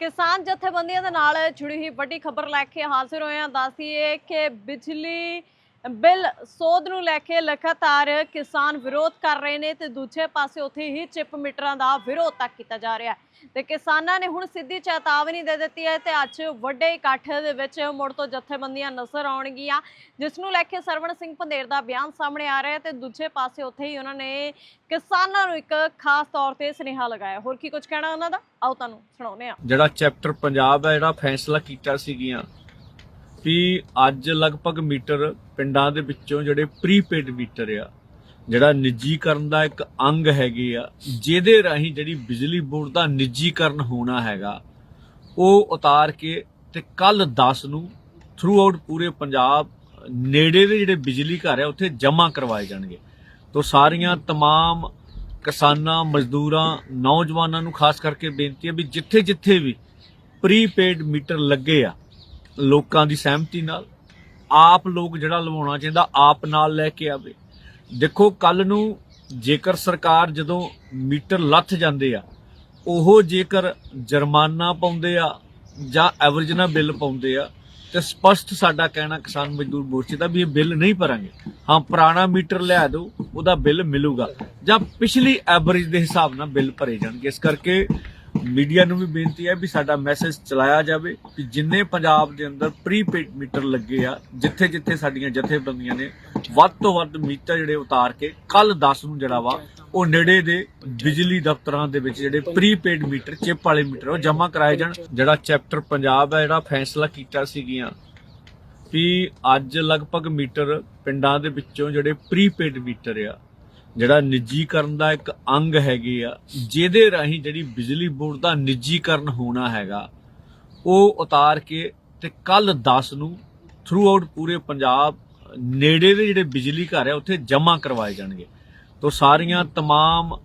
ਕਿਸਾਨ ਜਥੇਬੰਦੀਆਂ ਦੇ ਨਾਲ ਜੁੜੀ ਹੋਈ ਵੱਡੀ ਖਬਰ ਲੈ ਕੇ ਹਾਜ਼ਰ ਹੋਏ ਹਾਂ। ਦੱਸੀਏ ਕਿ ਬਿਜਲੀ ਬਿੱਲ ਸੋਧ ਨੂੰ ਲੈ ਕੇ ਲਗਾਤਾਰ ਕਿਸਾਨ ਵਿਰੋਧ ਕਰ ਰਹੇ ਨੇ ਤੇ ਦੂਜੇ ਪਾਸੇ ਉੱਥੇ ਹੀ ਚਿਪ ਮੀਟਰਾਂ ਦਾ ਵਿਰੋਧ ਤੱਕ ਕੀਤਾ ਜਾ ਰਿਹਾ ਹੈ। ਤੇ ਕਿਸਾਨਾਂ ਨੇ ਹੁਣ ਸਿੱਧੀ ਚੇਤਾਵਨੀ ਦੇ ਦਿੱਤੀ ਹੈ ਤੇ ਅੱਜ ਵੱਡੇ ਇਕੱਠ ਦੇ ਵਿੱਚ ਮੁੜ ਤੋਂ ਜਥੇਬੰਦੀਆਂ ਨਜ਼ਰ ਆਉਣਗੀਆਂ, ਜਿਸ ਨੂੰ ਲੈ ਕੇ ਸਰਵਣ ਸਿੰਘ ਪੰਧੇਰ ਦਾ ਬਿਆਨ ਸਾਹਮਣੇ ਆ ਰਿਹਾ ਹੈ ਤੇ ਦੂਜੇ ਪਾਸੇ ਉੱਥੇ ਹੀ ਉਹਨਾਂ ਨੇ ਕਿਸਾਨਾਂ ਨੂੰ ਇੱਕ ਖਾਸ ਤੌਰ ਤੇ ਸੁਨੇਹਾ ਲਗਾਇਆ। ਹੋਰ ਕੀ ਕੁਝ ਕਹਿਣਾ ਉਹਨਾਂ ਦਾ? ਆਓ ਤੁਹਾਨੂੰ ਸੁਣਾਉਂਦੇ ਹਾਂ। ਜਿਹੜਾ ਚੈਪਟਰ ਪੰਜਾਬ ਦਾ ਜਿਹੜਾ ਫੈਸਲਾ ਕੀਤਾ ਸੀਗੀਆਂ ਵੀ ਅੱਜ ਲਗਭਗ ਮੀਟਰ ਪਿੰਡਾਂ ਦੇ ਵਿੱਚੋਂ ਜਿਹੜੇ ਪ੍ਰੀਪੇਡ ਮੀਟਰ ਆ ਜਿਹੜਾ ਨਿੱਜੀਕਰਨ ਦਾ ਇੱਕ ਅੰਗ ਹੈਗੇ ਆ ਜਿਹਦੇ ਰਾਹੀਂ ਜਿਹੜੀ ਬਿਜਲੀ ਬੋਰਡ ਦਾ ਨਿੱਜੀਕਰਨ ਹੋਣਾ ਹੈਗਾ ਉਹ ਉਤਾਰ ਕੇ ਤੇ ਕੱਲ 10 ਨੂੰ ਥਰੂ ਆਊਟ ਪੂਰੇ ਪੰਜਾਬ ਨੇੜੇ ਦੇ ਜਿਹੜੇ ਬਿਜਲੀ ਘਰ ਆ ਉੱਥੇ ਜਮ੍ਹਾਂ ਕਰਵਾਏ ਜਾਣਗੇ ਤੋਂ ਸਾਰੀਆਂ तमाम ਕਿਸਾਨਾਂ ਮਜ਼ਦੂਰਾਂ ਨੌਜਵਾਨਾਂ ਨੂੰ ਖਾਸ ਕਰਕੇ ਬੇਨਤੀ ਹੈ ਵੀ ਜਿੱਥੇ ਜਿੱਥੇ ਵੀ ਪ੍ਰੀਪੇਡ ਮੀਟਰ ਲੱਗੇ ਆ ਲੋਕਾਂ ਦੀ ਸਹਿਮਤੀ ਨਾਲ ਆਪ ਲੋਕ ਜਿਹੜਾ ਲਵਾਉਣਾ ਚਾਹੁੰਦਾ, ਆਪ ਨਾਲ ਲੈ ਕੇ ਆਵੇ। ਦੇਖੋ ਕੱਲ ਨੂੰ ਜੇਕਰ ਸਰਕਾਰ ਜਦੋਂ ਮੀਟਰ ਲੱਥ ਜਾਂਦੇ ਆ, ਉਹ ਜੇਕਰ ਜੁਰਮਾਨਾ ਪਾਉਂਦੇ ਆ ਜਾਂ ਐਵਰੇਜ ਨਾਲ ਬਿੱਲ ਪਾਉਂਦੇ ਆ, ਤੇ ਸਪਸ਼ਟ ਸਾਡਾ ਕਹਿਣਾ ਕਿਸਾਨ ਮਜ਼ਦੂਰ ਮੋਰਚੇ ਦਾ ਵੀ ਇਹ ਬਿੱਲ ਨਹੀਂ ਭਰਾਂਗੇ। ਹਾਂ, ਪੁਰਾਣਾ ਮੀਟਰ ਲਿਆ ਦਿਓ, ਉਹਦਾ ਬਿੱਲ ਮਿਲੂਗਾ ਜਾਂ ਪਿਛਲੀ ਐਵਰੇਜ ਦੇ ਹਿਸਾਬ ਨਾਲ ਬਿੱਲ ਭਰੇ ਜਾਣਗੇ। ਇਸ ਕਰਕੇ ਮੀਡੀਆ ਨੂੰ ਵੀ ਬੇਨਤੀ ਹੈ ਵੀ ਸਾਡਾ ਮੈਸੇਜ ਚਲਾਇਆ ਜਾਵੇ ਕਿ ਜਿੰਨੇ ਪੰਜਾਬ ਦੇ ਅੰਦਰ ਪ੍ਰੀਪੇਡ ਮੀਟਰ ਲੱਗੇ ਆ, ਜਿੱਥੇ ਜਿੱਥੇ ਸਾਡੀਆਂ ਜਥੇਬੰਦੀਆਂ ਨੇ, ਵੱਧ ਤੋਂ ਵੱਧ ਮੀਟਰ ਜਿਹੜੇ ਉਤਾਰ ਕੇ ਕੱਲ 10 ਨੂੰ ਜਿਹੜਾ ਵਾ, ਉਹ ਨੇੜੇ ਦੇ ਬਿਜਲੀ ਦਫ਼ਤਰਾਂ ਦੇ ਵਿੱਚ ਜਿਹੜੇ ਪ੍ਰੀਪੇਡ ਮੀਟਰ ਚਿਪ ਵਾਲੇ ਮੀਟਰ ਉਹ ਜਮ੍ਹਾਂ ਕਰਾਏ ਜਾਣ। ਜਿਹੜਾ ਚੈਪਟਰ ਪੰਜਾਬ ਹੈ, ਜਿਹੜਾ ਫੈਸਲਾ ਕੀਤਾ ਸੀਗੀਆਂ ਵੀ ਅੱਜ ਲਗਭਗ ਮੀਟਰ ਪਿੰਡਾਂ ਦੇ ਵਿੱਚੋਂ ਜਿਹੜੇ ਪ੍ਰੀਪੇਡ ਮੀਟਰ ਆ ਜਿਹੜਾ ਨਿੱਜੀਕਰਨ ਦਾ ਇੱਕ ਅੰਗ ਹੈਗੇ ਆ ਜਿਹਦੇ ਰਾਹੀਂ ਜਿਹੜੀ ਬਿਜਲੀ ਬੋਰਡ ਦਾ ਨਿੱਜੀਕਰਨ ਹੋਣਾ ਹੈਗਾ ਉਹ ਉਤਾਰ ਕੇ ਤੇ ਕੱਲ 10 ਨੂੰ ਥਰੂ ਆਊਟ ਪੂਰੇ ਪੰਜਾਬ ਨੇੜੇ ਦੇ ਜਿਹੜੇ ਬਿਜਲੀ ਘਰ ਆ ਉੱਥੇ ਜਮ੍ਹਾਂ ਕਰਵਾਏ ਜਾਣਗੇ ਤੋਂ ਸਾਰੀਆਂ तमाम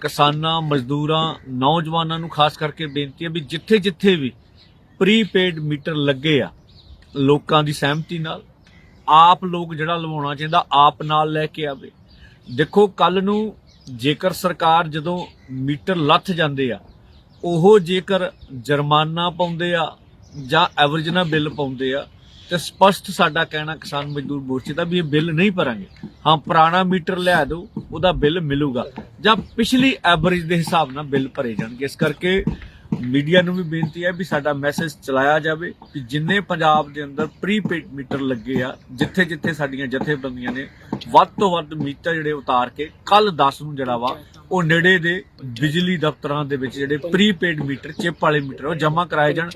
ਕਿਸਾਨਾਂ ਮਜ਼ਦੂਰਾਂ ਨੌਜਵਾਨਾਂ ਨੂੰ ਖਾਸ ਕਰਕੇ ਬੇਨਤੀ ਹੈ ਵੀ ਜਿੱਥੇ ਜਿੱਥੇ ਵੀ ਪ੍ਰੀਪੇਡ ਮੀਟਰ ਲੱਗੇ ਆ ਲੋਕਾਂ ਦੀ ਸਹਿਮਤੀ ਨਾਲ ਆਪ ਲੋਕ ਜਿਹੜਾ ਲਵਾਉਣਾ ਚਾਹੁੰਦਾ ਆਪ ਨਾਲ ਲੈ ਕੇ ਆਵੇ ਦੇਖੋ ਕੱਲ ਨੂੰ ਜੇਕਰ ਸਰਕਾਰ ਜਦੋਂ ਮੀਟਰ ਲੱਥ ਜਾਂਦੇ ਆ, ਉਹ ਜੇਕਰ ਜੁਰਮਾਨਾ ਪਾਉਂਦੇ ਆ ਜਾਂ ਐਵਰੇਜ ਨਾਲ ਬਿੱਲ ਪਾਉਂਦੇ ਆ, ਤੇ ਸਪਸ਼ਟ ਸਾਡਾ ਕਹਿਣਾ ਕਿਸਾਨ ਮਜ਼ਦੂਰ ਮੋਰਚੇ ਦਾ ਵੀ ਇਹ ਬਿੱਲ ਨਹੀਂ ਭਰਾਂਗੇ। ਹਾਂ, ਪੁਰਾਣਾ ਮੀਟਰ ਲਿਆ ਦਿਓ, ਉਹਦਾ ਬਿੱਲ ਮਿਲੂਗਾ ਜਾਂ ਪਿਛਲੀ ਐਵਰੇਜ ਦੇ ਹਿਸਾਬ ਨਾਲ ਬਿੱਲ ਭਰੇ ਜਾਣਗੇ। ਇਸ ਕਰਕੇ ਮੀਡੀਆ ਨੂੰ ਵੀ ਬੇਨਤੀ ਹੈ ਵੀ ਸਾਡਾ ਮੈਸੇਜ ਚਲਾਇਆ ਜਾਵੇ ਕਿ ਜਿੰਨੇ ਪੰਜਾਬ ਦੇ ਅੰਦਰ ਪ੍ਰੀਪੇਡ ਮੀਟਰ ਲੱਗੇ ਆ ਜਿੱਥੇ ਜਿੱਥੇ ਸਾਡੀਆਂ ਜਥੇਬੰਦੀਆਂ ਨੇ, ਵੱਧ ਤੋਂ ਵੱਧ ਮੀਟਰ ਜਿਹੜੇ ਉਤਾਰ ਕੇ ਕੱਲ 10 ਨੂੰ ਜਿਹੜਾ ਵਾ, ਉਹ ਨੇੜੇ ਦੇ ਬਿਜਲੀ ਦਫ਼ਤਰਾਂ ਦੇ ਵਿੱਚ ਜਿਹੜੇ ਪ੍ਰੀਪੇਡ ਮੀਟਰ, ਚਿਪ ਵਾਲੇ ਮੀਟਰ ਉਹ ਜਮ੍ਹਾਂ ਕਰਾਏ ਜਾਣ।